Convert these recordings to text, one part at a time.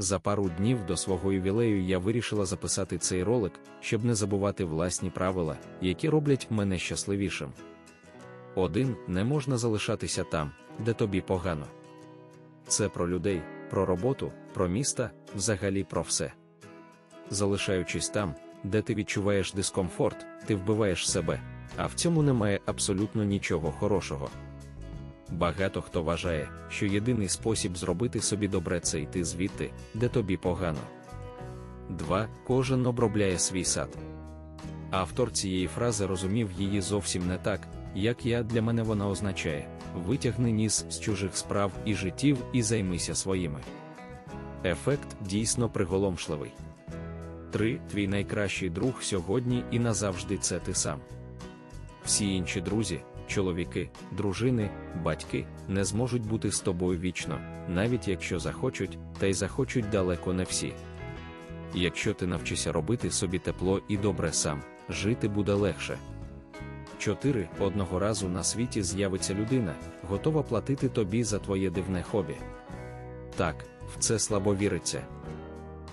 За пару днів до свого ювілею я вирішила записати цей ролик, щоб не забувати власні правила, які роблять мене щасливішим. Один не можна залишатися там, де тобі погано. Це про людей, про роботу, про міста, взагалі про все. Залишаючись там, де ти відчуваєш дискомфорт, ти вбиваєш себе, а в цьому немає абсолютно нічого хорошого. Багато хто вважає, що єдиний спосіб зробити собі добре це йти звідти, де тобі погано. 2. Кожен обробляє свій сад. Автор цієї фрази розумів її зовсім не так, як я для мене вона означає: витягни ніс з чужих справ і життів і займися своїми. Ефект дійсно приголомшливий. 3. Твій найкращий друг сьогодні і назавжди це ти сам. Всі інші друзі, чоловіки, дружини, батьки не зможуть бути з тобою вічно, навіть якщо захочуть, та й захочуть далеко не всі. Якщо ти навчишся робити собі тепло і добре сам, жити буде легше. 4. Одного разу на світі з'явиться людина, готова платити тобі за твоє дивне хобі. Так, в це слабо віриться.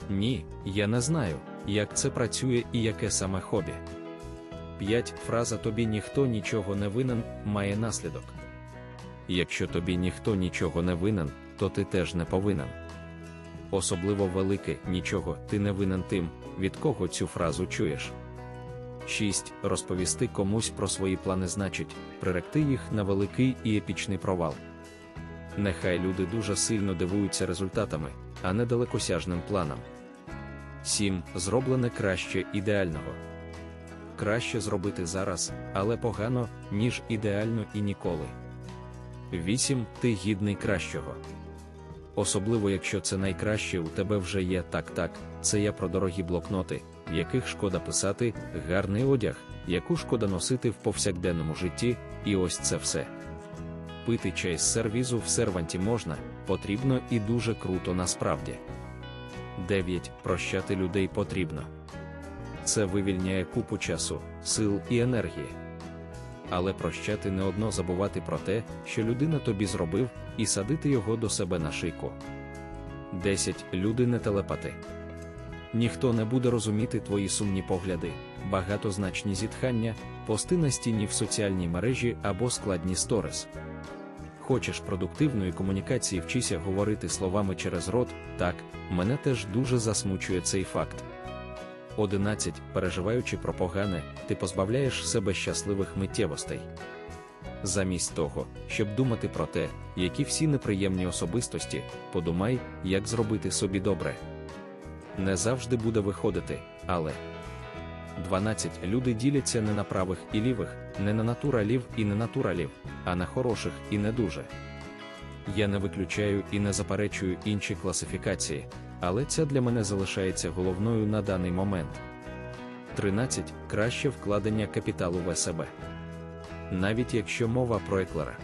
Ні, я не знаю, як це працює і яке саме хобі. 5. Фраза тобі ніхто нічого не винен має наслідок. Якщо тобі ніхто нічого не винен, то ти теж не повинен. Особливо велике нічого ти не винен тим, від кого цю фразу чуєш. 6. Розповісти комусь про свої плани значить, приректи їх на великий і епічний провал. Нехай люди дуже сильно дивуються результатами, а не далекосяжним планам. 7. Зроблене краще ідеального. Краще зробити зараз, але погано, ніж ідеально і ніколи. 8. Ти гідний кращого. Особливо, якщо це найкраще у тебе вже є так так, це я про дорогі блокноти, яких шкода писати, гарний одяг, яку шкода носити в повсякденному житті, і ось це все. Пити чай з сервізу в серванті можна, потрібно і дуже круто насправді. 9. Прощати людей потрібно. Це вивільняє купу часу, сил і енергії. Але прощати не одно забувати про те, що людина тобі зробив, і садити його до себе на шийку. 10. Люди не телепати. Ніхто не буде розуміти твої сумні погляди, багатозначні зітхання, пости на стіні в соціальній мережі або складні сторис. Хочеш продуктивної комунікації, вчися говорити словами через рот, так, мене теж дуже засмучує цей факт. 11. Переживаючи про погане, ти позбавляєш себе щасливих миттєвостей. Замість того, щоб думати про те, які всі неприємні особистості, подумай, як зробити собі добре. Не завжди буде виходити, але 12. Люди діляться не на правих і лівих, не на натуралів і не натуралів, а на хороших і не дуже. Я не виключаю і не заперечую інші класифікації, але ця для мене залишається головною на даний момент. 13. Краще вкладення капіталу в СБ. Навіть якщо мова про еклера.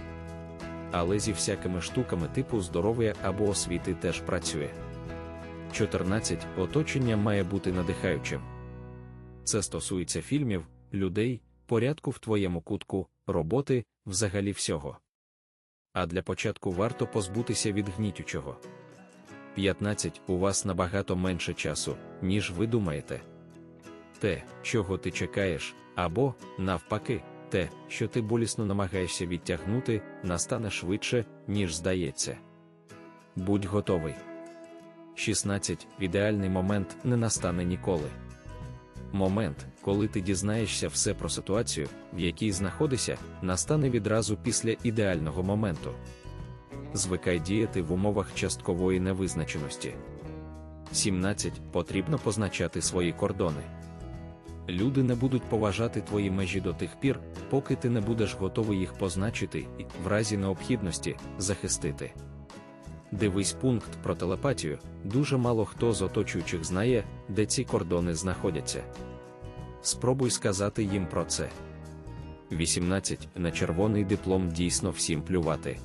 Але зі всякими штуками типу здоров'я або освіти теж працює. 14. Оточення має бути надихаючим. Це стосується фільмів, людей, порядку в твоєму кутку, роботи, взагалі всього. А для початку варто позбутися від гнітючого. 15. У вас набагато менше часу, ніж ви думаєте. Те, чого ти чекаєш, або, навпаки, те, що ти болісно намагаєшся відтягнути, настане швидше, ніж здається. Будь готовий. 16. Ідеальний момент не настане ніколи. Момент, коли ти дізнаєшся все про ситуацію, в якій знаходишся, настане відразу після ідеального моменту. Звикай діяти в умовах часткової невизначеності. 17. Потрібно позначати свої кордони. Люди не будуть поважати твої межі до тих пір, поки ти не будеш готовий їх позначити і, в разі необхідності, захистити. Дивись пункт про телепатію, дуже мало хто з оточуючих знає, де ці кордони знаходяться. Спробуй сказати їм про це. 18. На червоний диплом дійсно всім плювати.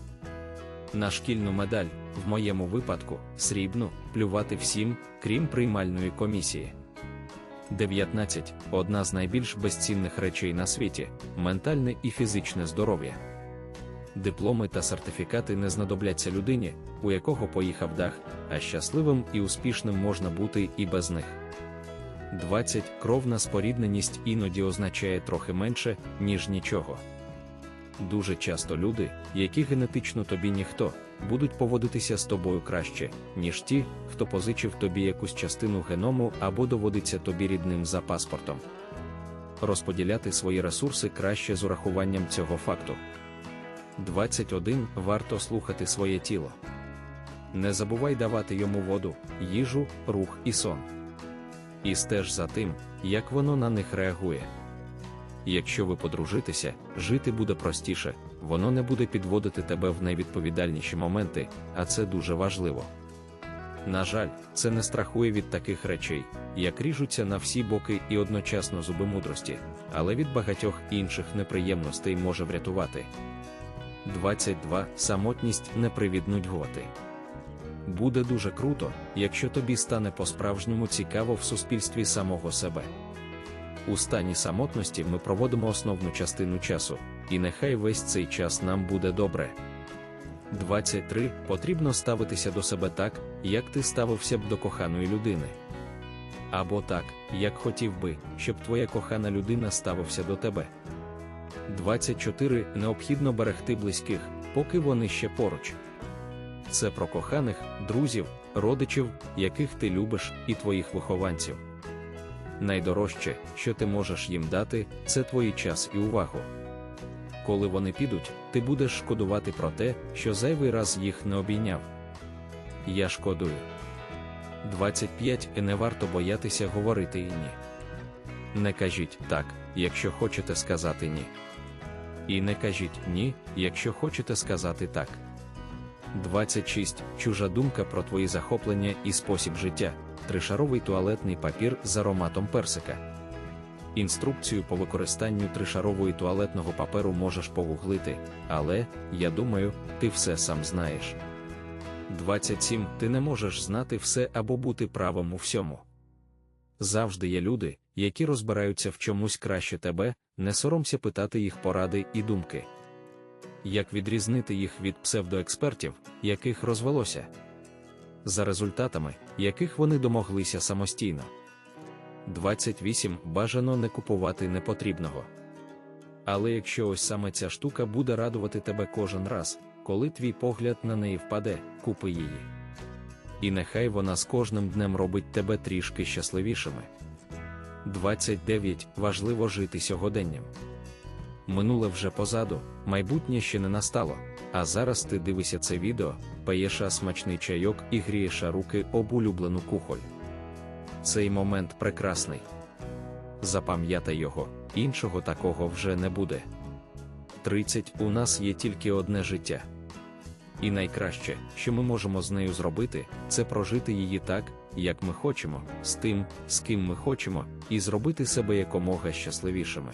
На шкільну медаль, в моєму випадку, срібну, плювати всім, крім приймальної комісії. 19. Одна з найбільш безцінних речей на світі ментальне і фізичне здоров'я. Дипломи та сертифікати не знадобляться людині, у якого поїхав дах, а щасливим і успішним можна бути і без них. 20. Кровна спорідненість іноді означає трохи менше, ніж нічого. Дуже часто люди, які генетично тобі ніхто, будуть поводитися з тобою краще, ніж ті, хто позичив тобі якусь частину геному або доводиться тобі рідним за паспортом. Розподіляти свої ресурси краще з урахуванням цього факту. 21. Варто слухати своє тіло. Не забувай давати йому воду, їжу, рух і сон. І стеж за тим, як воно на них реагує. Якщо ви подружитеся, жити буде простіше, воно не буде підводити тебе в найвідповідальніші моменти, а це дуже важливо. На жаль, це не страхує від таких речей, як ріжуться на всі боки і одночасно зуби мудрості, але від багатьох інших неприємностей може врятувати. 22. Самотність не привіднуть готи. Буде дуже круто, якщо тобі стане по-справжньому цікаво в суспільстві самого себе. У стані самотності ми проводимо основну частину часу, і нехай весь цей час нам буде добре. 23. Потрібно ставитися до себе так, як ти ставився б до коханої людини. Або так, як хотів би, щоб твоя кохана людина ставився до тебе. 24. Необхідно берегти близьких, поки вони ще поруч. Це про коханих, друзів, родичів, яких ти любиш, і твоїх вихованців. Найдорожче, що ти можеш їм дати, це твій час і увагу. Коли вони підуть, ти будеш шкодувати про те, що зайвий раз їх не обійняв. Я шкодую. 25. Не варто боятися говорити і ні. Не кажіть так, якщо хочете сказати ні. І не кажіть ні, якщо хочете сказати так. 26. Чужа думка про твої захоплення і спосіб життя. Тришаровий туалетний папір з ароматом персика. Інструкцію по використанню тришарової туалетного паперу можеш погуглити, але, я думаю, ти все сам знаєш. 27. Ти не можеш знати все або бути правим у всьому. Завжди є люди, які розбираються в чомусь краще тебе, не соромся питати їх поради і думки. Як відрізнити їх від псевдоекспертів, яких розвелося? За результатами, яких вони домоглися самостійно. 28. Бажано не купувати непотрібного. Але якщо ось саме ця штука буде радувати тебе кожен раз, коли твій погляд на неї впаде, купи її. І нехай вона з кожним днем робить тебе трішки щасливішими. 29. Важливо жити сьогоденням. Минуле вже позаду, майбутнє ще не настало, а зараз ти дивишся це відео, паєш смачний чайок і грієш руки об улюблену кухоль. Цей момент прекрасний. Запам'ятай його, іншого такого вже не буде. 30. У нас є тільки одне життя. І найкраще, що ми можемо з нею зробити, це прожити її так, як ми хочемо, з тим, з ким ми хочемо, і зробити себе якомога щасливішими.